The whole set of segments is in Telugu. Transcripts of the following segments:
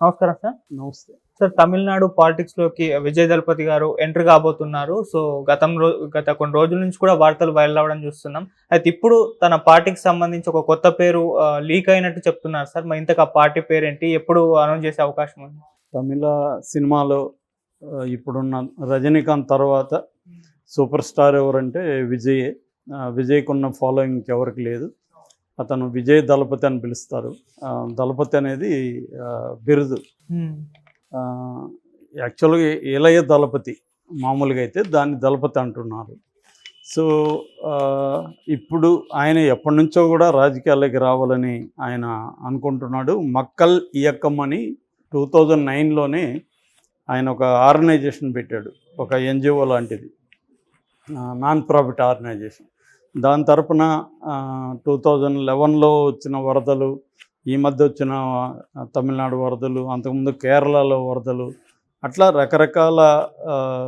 నమస్కారం సార్. నమస్తే. సార్ తమిళనాడు పాలిటిక్స్లోకి విజయ్ దళపతి గారు ఎంటర్ కాబోతున్నారు. సో గతం గత కొన్ని రోజుల నుంచి కూడా వార్తలు వైరల్ అవ్వడం చూస్తున్నాం. అయితే ఇప్పుడు తన పార్టీకి సంబంధించి ఒక కొత్త పేరు లీక్ అయినట్టు చెప్తున్నారు సార్. మరి ఇంతకు ఆ పార్టీ పేరు ఏంటి ఎప్పుడు అనౌన్స్ చేసే అవకాశం ఉంది? తమిళ సినిమాలో ఇప్పుడున్న రజనీకాంత్ తర్వాత సూపర్ స్టార్ ఎవరంటే విజయ్. విజయ్కి ఉన్న ఫాలోయింగ్ ఎవరికి లేదు. అతను విజయ్ దళపతి అని పిలుస్తారు. దళపతి అనేది బిరుదు. యాక్చువల్గా ఇలయ దళపతి మామూలుగా అయితే దాన్ని దళపతి అంటున్నారు. సో ఇప్పుడు ఆయన ఎప్పటి నుంచో కూడా రాజకీయాల్లోకి రావాలని ఆయన అనుకుంటున్నాడు. మక్కల్ ఇయక్కం అని టూ థౌజండ్ నైన్లోనే ఆయన ఒక ఆర్గనైజేషన్ పెట్టాడు. ఒక ఎన్జిఓ లాంటిది. Non profit organisation. దాని తరపున టూ థౌజండ్ లెవెన్లో వచ్చిన వరదలు ఈ మధ్య వచ్చిన తమిళనాడు వరదలు అంతకుముందు కేరళలో వరదలు అట్లా రకరకాల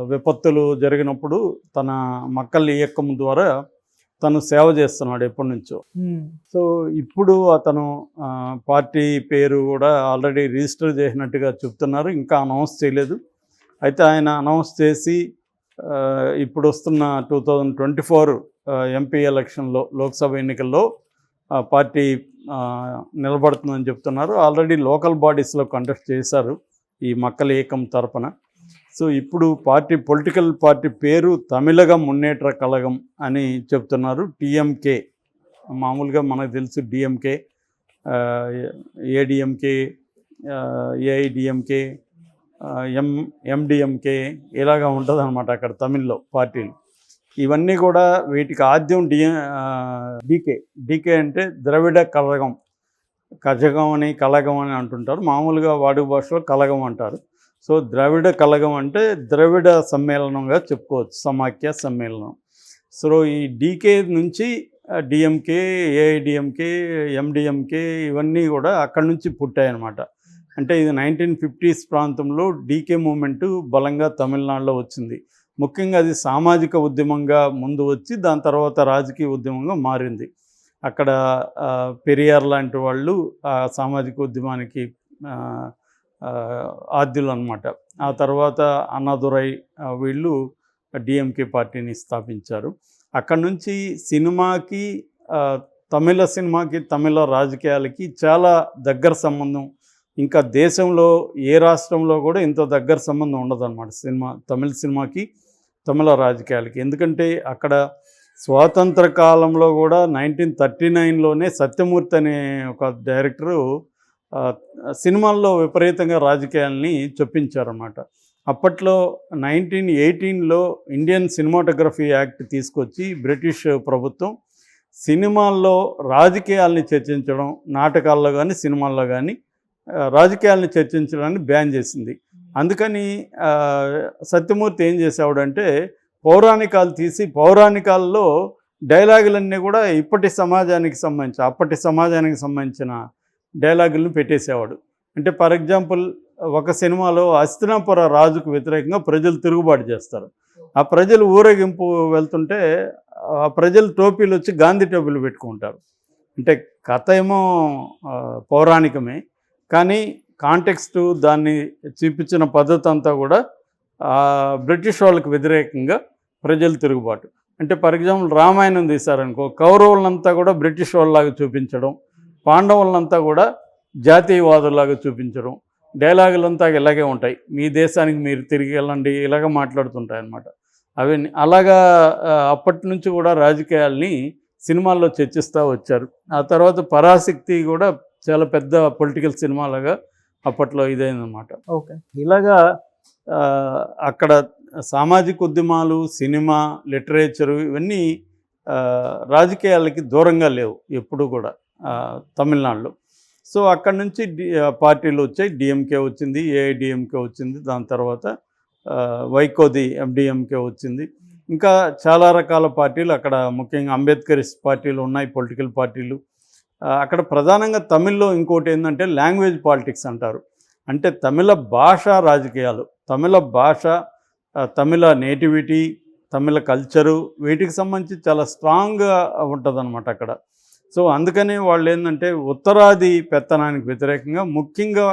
విపత్తులు జరిగినప్పుడు తన మక్కల్ ఇయక్కం ద్వారా తను సేవ చేస్తున్నాడు ఎప్పటి నుంచో సో ఇప్పుడు అతను పార్టీ పేరు కూడా ఆల్రెడీ రిజిస్టర్ చేసినట్టుగా చెప్తున్నారు ఇంకా అనౌన్స్ చేయలేదు. అయితే ఆయన అనౌన్స్ చేసి ఇప్పుడు వస్తున్న two thousand twenty four MP ఎలక్షన్లో లోక్సభ ఎన్నికల్లో పార్టీ నిలబడుతుందని చెప్తున్నారు. ఆల్రెడీ లోకల్ బాడీస్లో కండక్ట్ చేశారు ఈ మక్కల ఏకం తరపున. సో ఇప్పుడు పార్టీ పొలిటికల్ పార్టీ పేరు తమిళగం మున్నేట్ర కలగం అని చెప్తున్నారు టీఎంకే మామూలుగా మనకు తెలుసు DMK ADMK AIADMK M MDMK ఇలాగా ఉంటుంది అనమాట అక్కడ తమిళ్ళో పార్టీలు. ఇవన్నీ కూడా వీటికి ఆద్యం డి డీకే. డీకే అంటే ద్రవిడ కలగం. కజగం అని కలగం అని అంటుంటారు. మామూలుగా వాడుక భాషలో కలగం అంటారు. సో ద్రవిడ కలగం అంటే ద్రవిడ సమ్మేళనంగా చెప్పుకోవచ్చు సమాఖ్య సమ్మేళనం. సో ఈ డీకే నుంచి డిఎంకే ఏఐడిఎంకే ఎండిఎంకే ఇవన్నీ కూడా అక్కడి నుంచి పుట్టాయన్నమాట. అంటే ఇది నైన్టీన్ ఫిఫ్టీస్ ప్రాంతంలో డీకే మూమెంట్ బలంగా తమిళనాడులో వచ్చింది. ముఖ్యంగా అది సామాజిక ఉద్యమంగా ముందు వచ్చి దాని తర్వాత రాజకీయ ఉద్యమంగా మారింది. అక్కడ పెరియార్ లాంటి వాళ్ళు ఆ సామాజిక ఉద్యమానికి ఆ, ఆద్యులు అనమాట ఆ తర్వాత అన్నాదురై వీళ్ళు డిఎంకే పార్టీని స్థాపించారు. అక్కడ నుంచి సినిమాకి తమిళ సినిమాకి తమిళ రాజకీయాలకి చాలా దగ్గర సంబంధం ఇంకా దేశంలో ఏ రాష్ట్రంలో కూడా ఇంత దగ్గర సంబంధం ఉండదన్నమాట సినిమా తమిళ సినిమాకి తమిళ రాజకీయాలకి. ఎందుకంటే అక్కడ స్వాతంత్ర కాలంలో కూడా నైన్టీన్ థర్టీ నైన్లోనే సత్యమూర్తి అనే ఒక డైరెక్టరు సినిమాల్లో విపరీతంగా రాజకీయాల్ని చొప్పించారన్నమాట. అప్పట్లో నైన్టీన్ ఎయిటీన్లో ఇండియన్ సినిమాటోగ్రఫీ యాక్ట్ తీసుకొచ్చి బ్రిటిష్ ప్రభుత్వం సినిమాల్లో రాజకీయాల్ని చర్చించడం నాటకాల్లో కానీ సినిమాల్లో కానీ రాజకీయాల్ని చర్చించడాన్ని బ్యాన్ చేసింది. అందుకని సత్యమూర్తి ఏం చేసేవాడంటే పౌరాణికాలు తీసి పౌరాణికాల్లో డైలాగులన్నీ కూడా ఇప్పటి సమాజానికి సంబంధించి అప్పటి సమాజానికి సంబంధించిన డైలాగులను పెట్టేసేవాడు. అంటే ఫర్ ఎగ్జాంపుల్ ఒక సినిమాలో అస్తినాపుర రాజుకు వ్యతిరేకంగా ప్రజలు తిరుగుబాటు చేస్తారు. ఆ ప్రజలు ఊరేగింపు వెళ్తుంటే ఆ ప్రజలు టోపీలు వచ్చి గాంధీ టోపీలు పెట్టుకుంటారు. అంటే కథ ఏమో పౌరాణికమే. కానీ కాంటెక్స్ట్ దాన్ని చూపించిన పద్ధతి అంతా కూడా బ్రిటిష్ వాళ్ళకి వ్యతిరేకంగా ప్రజలు తిరుగుబాటు. అంటే ఫర్ ఎగ్జాంపుల్ రామాయణం తీశారనుకో కౌరవులంతా కూడా బ్రిటిష్ వాళ్ళలాగా చూపించడం పాండవులంతా కూడా జాతీయవాదులాగా చూపించడం డైలాగులంతా ఇలాగే ఉంటాయి. మీ దేశానికి మీరు తిరిగి వెళ్ళండి ఇలాగ మాట్లాడుతుంటాయి అన్నమాట అవి అలాగా అప్పటి నుంచి కూడా రాజకీయాల్ని సినిమాల్లో చర్చిస్తూ వచ్చారు. ఆ తర్వాత పరాశక్తి కూడా చాలా పెద్ద పొలిటికల్ సినిమాలుగా అప్పట్లో ఇదైందనమాట ఓకే. ఇలాగా అక్కడ సామాజిక ఉద్యమాలు సినిమా లిటరేచరు ఇవన్నీ రాజకీయాలకి దూరంగా లేవు ఎప్పుడు కూడా తమిళనాడులో. సో అక్కడ నుంచి పార్టీలు వచ్చాయి. డిఎంకే వచ్చింది ఏఐడిఎంకే వచ్చింది దాని తర్వాత వైకోది ఎండిఎంకే వచ్చింది. ఇంకా చాలా రకాల పార్టీలు అక్కడ ముఖ్యంగా అంబేద్కరిస్ట్ పార్టీలు ఉన్నాయి పొలిటికల్ పార్టీలు. అక్కడ ప్రధానంగా తమిళ్ళో ఇంకోటి ఏంటంటే లాంగ్వేజ్ పాలిటిక్స్ అంటారు. అంటే తమిళ భాష రాజకీయాలు తమిళ భాష తమిళ నేటివిటీ తమిళ కల్చరు వీటికి సంబంధించి చాలా స్ట్రాంగ్గా ఉంటుందన్నమాట అక్కడ. సో అందుకనే వాళ్ళు ఏంటంటే ఉత్తరాది పెత్తనానికి వ్యతిరేకంగా ముఖ్యంగా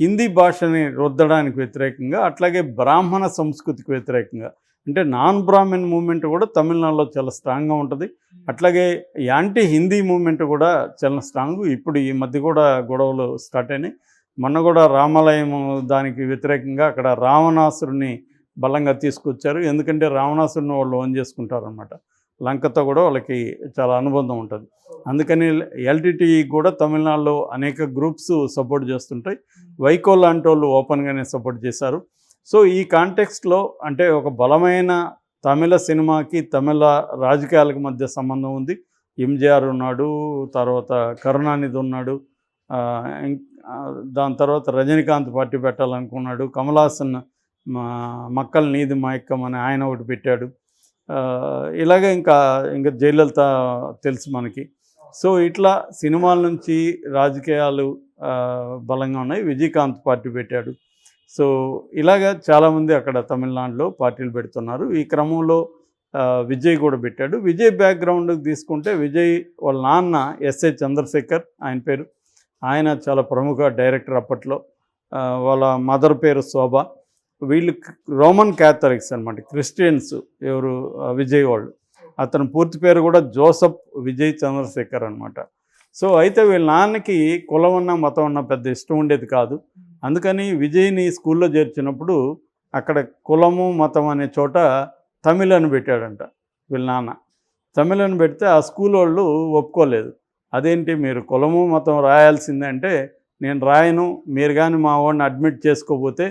హిందీ భాషని రుద్దడానికి వ్యతిరేకంగా అట్లాగే బ్రాహ్మణ సంస్కృతికి వ్యతిరేకంగా. అంటే నాన్ బ్రాహ్మణ్ మూమెంట్ కూడా తమిళనాడులో చాలా స్ట్రాంగ్గా ఉంటుంది. అట్లాగే యాంటీ హిందీ మూమెంట్ కూడా చాలా స్ట్రాంగ్. ఇప్పుడు ఈ మధ్య కూడా గొడవలు స్టార్ట్ అయినాయి. మొన్న కూడా రామాలయం దానికి వ్యతిరేకంగా అక్కడ రావణాసురుని బలంగా తీసుకొచ్చారు. ఎందుకంటే రావణాసురుని వాళ్ళు ఓన్ చేసుకుంటారనమాట లంకతో కూడా వాళ్ళకి చాలా అనుబంధం ఉంటుంది. అందుకని ఎల్టీటీ కూడా తమిళనాడులో అనేక గ్రూప్స్ సపోర్ట్ చేస్తుంటాయి. వైకో లాంటి వాళ్ళు ఓపెన్గానే సపోర్ట్ చేశారు. సో ఈ కాంటెక్స్ట్లో అంటే ఒక బలమైన తమిళ సినిమాకి తమిళ రాజకీయాలకు మధ్య సంబంధం ఉంది. ఎంజీఆర్ ఉన్నాడు తర్వాత కరుణానిధి ఉన్నాడు దాని తర్వాత రజనీకాంత్ పార్టీ పెట్టాలనుకున్నాడు కమల్ హాసన్ మా మక్కల్ నీది మాయక్కం అని ఆయన ఒకటి పెట్టాడు. ఇలాగే ఇంకా ఇంకా జయలలిత తెలుసు మనకి. సో ఇట్లా సినిమాల నుంచి రాజకీయాలు బలంగా ఉన్నాయి. విజయకాంత్ పార్టీ పెట్టాడు. సో ఇలాగా చాలామంది అక్కడ తమిళనాడులో పార్టీలు పెడుతున్నారు. ఈ క్రమంలో విజయ్ కూడా పెట్టాడు. విజయ్ బ్యాక్గ్రౌండ్ తీసుకుంటే విజయ్ వాళ్ళ నాన్న ఎస్ఏ చంద్రశేఖర్ ఆయన పేరు. ఆయన చాలా ప్రముఖ డైరెక్టర్ అప్పట్లో. వాళ్ళ మదర్ పేరు శోభ. వీళ్ళు రోమన్ క్యాథలిక్స్ అనమాట క్రిస్టియన్స్ ఎవరు విజయ్ వాళ్ళు అతని పూర్తి పేరు కూడా జోసఫ్ విజయ్ చంద్రశేఖర్ అనమాట సో అయితే వీళ్ళ నాన్నకి కులం ఉన్న మతం ఉన్న పెద్ద ఇష్టం ఉండేది కాదు. అందుకని విజయ్ని స్కూల్లో చేర్చినప్పుడు అక్కడ కులము మతం అనే చోట తమిళ్ అని పెట్టాడంట వీళ్ళ నాన్న. తమిళ్ అని పెడితే ఆ స్కూల్ వాళ్ళు ఒప్పుకోలేదు. అదేంటి మీరు కులము మతం రాయాల్సిందే అంటే నేను రాయను మీరు కానీ మా వాడిని అడ్మిట్ చేసుకోకపోతే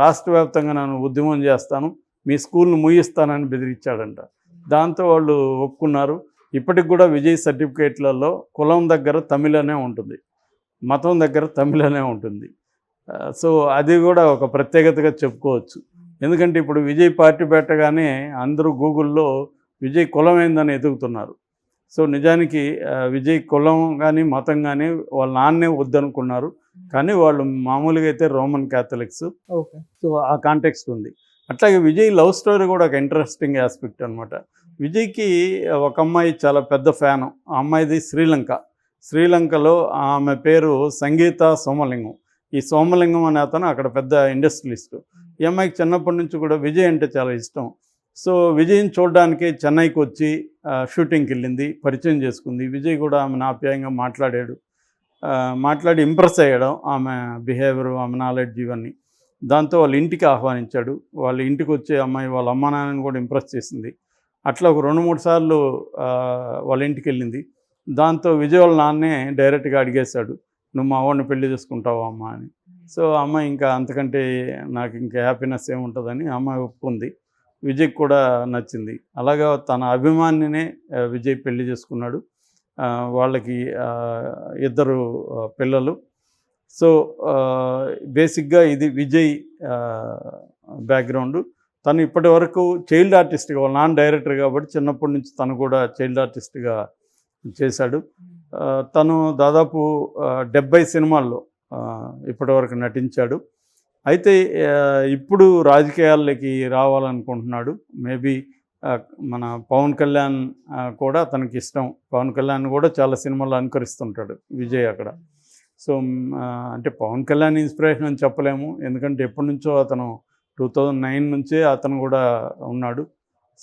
రాష్ట్ర వ్యాప్తంగా నన్ను ఉద్యమం చేస్తాను మీ స్కూల్ను ముయిస్తానని బెదిరించాడంట. దాంతో వాళ్ళు ఒప్పుకున్నారు. ఇప్పటికి కూడా విజయ్ సర్టిఫికేట్లలో కులం దగ్గర తమిళనే ఉంటుంది మతం దగ్గర తమిళనే ఉంటుంది. సో అది కూడా ఒక ప్రత్యేకతగా చెప్పుకోవచ్చు. ఎందుకంటే ఇప్పుడు విజయ్ పార్టీ పెట్టగానే అందరూ గూగుల్లో విజయ్ కులం ఏందని ఎదుగుతున్నారు. సో నిజానికి విజయ్ కులం కానీ మతం కానీ వాళ్ళ నాన్నే వద్దనుకున్నారు. కానీ వాళ్ళు మామూలుగా అయితే రోమన్ క్యాథలిక్స్. ఓకే. సో ఆ కాంటెక్స్ట్ ఉంది. అట్లాగే విజయ్ లవ్ స్టోరీ కూడా ఒక ఇంట్రెస్టింగ్ ఆస్పెక్ట్ అనమాట విజయ్కి ఒక అమ్మాయి చాలా పెద్ద ఫ్యాను. ఆ అమ్మాయిది శ్రీలంక. శ్రీలంకలో ఆమె పేరు సంగీత సోమలింగం. ఈ సోమలింగం అనే అతను అక్కడ పెద్ద ఇండస్ట్రియలిస్ట్. ఈ అమ్మాయికి చిన్నప్పటి నుంచి కూడా విజయ్ అంటే చాలా ఇష్టం. సో విజయ్ని చూడడానికి చెన్నైకి వచ్చి షూటింగ్కి వెళ్ళింది పరిచయం చేసుకుంది. విజయ్ కూడా ఆమెను ఆప్యాయంగా మాట్లాడాడు. మాట్లాడి ఇంప్రెస్ అయ్యడం ఆమె బిహేవియర్ ఆమె నాలెడ్జ్ ఇవన్నీ. దాంతో వాళ్ళ ఇంటికి ఆహ్వానించాడు. వాళ్ళ ఇంటికి వచ్చే అమ్మాయి వాళ్ళ అమ్మ నాన్నని కూడా ఇంప్రెస్ చేసింది. అట్లా ఒక రెండు మూడు సార్లు వాళ్ళ ఇంటికి వెళ్ళింది. దాంతో విజయ్ వాళ్ళ నాన్నే డైరెక్ట్గా అడిగేశాడు. నువ్వు మా వాడిని పెళ్ళి చేసుకుంటావా అమ్మ? అని. సో అమ్మాయి ఇంకా అంతకంటే నాకు ఇంకా హ్యాపీనెస్ ఏముంటుందని అమ్మాయి ఒప్పుకుంది. విజయ్కి కూడా నచ్చింది. అలాగా తన అభిమానినే విజయ్ పెళ్ళి చేసుకున్నాడు. వాళ్ళకి ఇద్దరు పిల్లలు. సో బేసిక్గా ఇది విజయ్ బ్యాక్గ్రౌండ్. తను ఇప్పటి వరకు చైల్డ్ ఆర్టిస్ట్గా వాళ్ళ నాన్న డైరెక్టర్ కాబట్టి చిన్నప్పటి నుంచి తను కూడా చైల్డ్ ఆర్టిస్ట్గా చేశాడు. తను దాదాపు డెబ్బై సినిమాల్లో ఇప్పటివరకు నటించాడు. అయితే ఇప్పుడు రాజకీయాల్లోకి రావాలనుకుంటున్నాడు. మేబీ మన పవన్ కళ్యాణ్ కూడా తనకి ఇష్టం. పవన్ కళ్యాణ్ కూడా చాలా సినిమాలు అనుకరిస్తుంటాడు విజయ్ అక్కడ. సో అంటే పవన్ కళ్యాణ్ ఇన్స్పిరేషన్ అని చెప్పలేము. ఎందుకంటే ఎప్పటి నుంచో అతను టూ థౌజండ్ నైన్ నుంచే అతను కూడా ఉన్నాడు.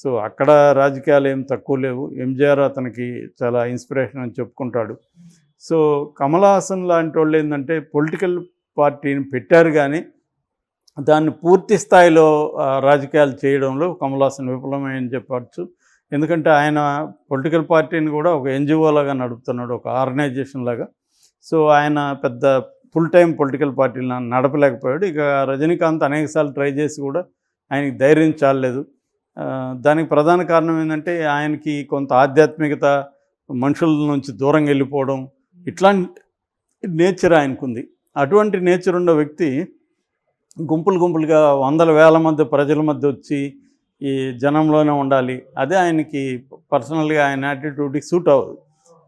సో అక్కడ రాజకీయాలు ఏం తక్కువ లేవు. ఎంజిఆర్ అతనికి చాలా ఇన్స్పిరేషన్ అని చెప్పుకుంటాడు. సో కమల్ హాసన్ లాంటి వాళ్ళు ఏంటంటే పొలిటికల్ పార్టీని పెట్టారు కానీ దాన్ని పూర్తి స్థాయిలో రాజకీయాలు చేయడంలో కమలాసన్ హాసన్ విఫలమని చెప్పచ్చు. ఎందుకంటే ఆయన పొలిటికల్ పార్టీని కూడా ఒక ఎన్జిఓ లాగా నడుపుతున్నాడు ఒక ఆర్గనైజేషన్ లాగా. సో ఆయన పెద్ద ఫుల్ టైం పొలిటికల్ పార్టీని నడపలేకపోయాడు. ఇక రజనీకాంత్ అనేకసార్లు ట్రై చేసి కూడా ఆయనకి ధైర్యం చాలలేదు. దానికి ప్రధాన కారణం ఏంటంటే ఆయనకి కొంత ఆధ్యాత్మికత మనుషుల నుంచి దూరంగా వెళ్ళిపోవడం ఇట్లాంటి నేచర్ ఆయనకుంది. అటువంటి నేచర్ ఉన్న వ్యక్తి గుంపులు గుంపులుగా వందల వేల మధ్య ప్రజల మధ్య వచ్చి ఈ జనంలోనే ఉండాలి. అదే ఆయనకి పర్సనల్గా ఆయన యాటిట్యూడ్కి సూట్ అవ్వదు.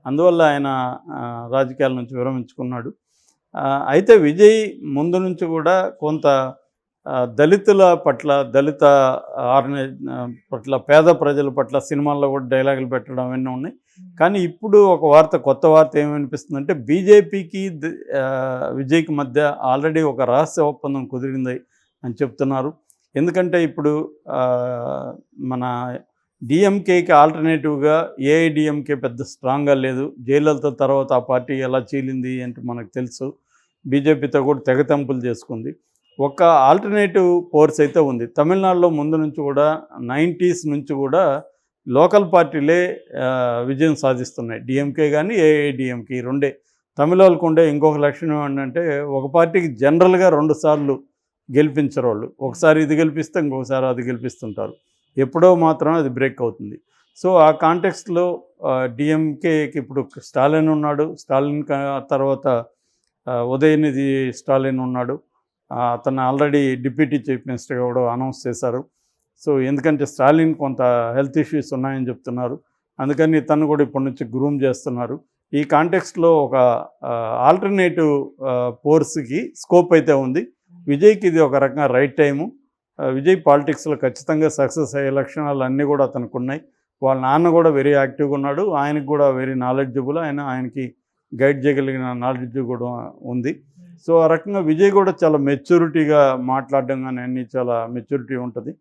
అందువల్ల ఆయన రాజకీయాల నుంచి విరమించుకున్నాడు. అయితే విజయ్ ముందు నుంచి కూడా కొంత దళితుల పట్ల దళిత ఆర్గనైజ్ పట్ల పేద ప్రజల పట్ల సినిమాల్లో కూడా డైలాగులు పెట్టడం అవన్నీ ఉన్నాయి. కానీ ఇప్పుడు ఒక వార్త కొత్త వార్త ఏమనిపిస్తుందంటే బీజేపీకి విజయ్కి మధ్య ఆల్రెడీ ఒక రహస్య ఒప్పందం కుదిరింది అని చెప్తున్నారు. ఎందుకంటే ఇప్పుడు మన డిఎంకేకి ఆల్టర్నేటివ్గా ఏఐడిఎంకే పెద్ద స్ట్రాంగ్గా లేదు. జయలలిత తర్వాత ఆ పార్టీ ఎలా చీలింది అంటే మనకు తెలుసు. బీజేపీతో కూడా తెగతెంపులు చేసుకుంది. ఒక ఆల్టర్నేటివ్ ఫోర్స్ అయితే ఉంది. తమిళనాడులో ముందు నుంచి కూడా నైంటీస్ నుంచి కూడా లోకల్ పార్టీలే విజయం సాధిస్తున్నాయి. డిఎంకే కానీ ఏఐడిఎంకే రెండే. తమిళ ఉండే ఇంకొక లక్షణం ఏంటంటే ఒక పార్టీకి జనరల్గా రెండు సార్లు గెలిపించరు వాళ్ళు ఒకసారి ఇది గెలిపిస్తే ఇంకొకసారి అది గెలిపిస్తుంటారు. ఎప్పుడో మాత్రం అది బ్రేక్ అవుతుంది. సో ఆ కాంటెక్స్ట్లో డిఎంకేకి ఇప్పుడు స్టాలిన్ ఉన్నాడు. స్టాలిన్ తర్వాత ఉదయనిధి స్టాలిన్ ఉన్నాడు. అతను ఆల్రెడీ డిప్యూటీ చీఫ్ మినిస్టర్గా కూడా అనౌన్స్ చేశారు. సో ఎందుకంటే స్టాలిన్ కొంత హెల్త్ ఇష్యూస్ ఉన్నాయని చెప్తున్నారు. అందుకని తను కూడా ఇప్పటి నుంచి గ్రూమ్ చేస్తున్నారు. ఈ కాంటెక్స్ట్లో ఒక ఆల్టర్నేటివ్ ఫోర్స్కి స్కోప్ అయితే ఉంది. విజయ్కి ఇది ఒక రకంగా రైట్ టైము. విజయ్ పాలిటిక్స్లో ఖచ్చితంగా సక్సెస్ అయ్యే లక్షణాలు అన్నీ కూడా అతనికి ఉన్నాయి వాళ్ళ నాన్న కూడా వెరీ యాక్టివ్గా ఉన్నాడు. ఆయనకు కూడా వెరీ నాలెడ్జబుల్. ఆయన ఆయనకి గైడ్ చేయగలిగిన నాలెడ్జ్ కూడా ఉంది. సో ఆ రకంగా విజయ్ కూడా చాలా మెచ్యూరిటీగా మాట్లాడడం కానీ అన్నీ చాలా మెచ్యూరిటీ ఉంటుంది.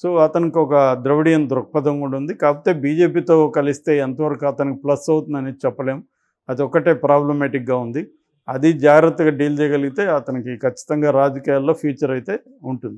సో అతనికి ఒక ద్రవిడియన్ దృక్పథం కూడా ఉంది. కాకపోతే బీజేపీతో కలిస్తే ఎంతవరకు అతనికి ప్లస్ అవుతుందని చెప్పలేం. అది ఒక్కటే ప్రాబ్లమేటిక్గా ఉంది. అది జాగ్రత్తగా డీల్ చేయగలిగితే అతనికి ఖచ్చితంగా రాజకీయాల్లో ఫ్యూచర్ అయితే ఉంటుంది.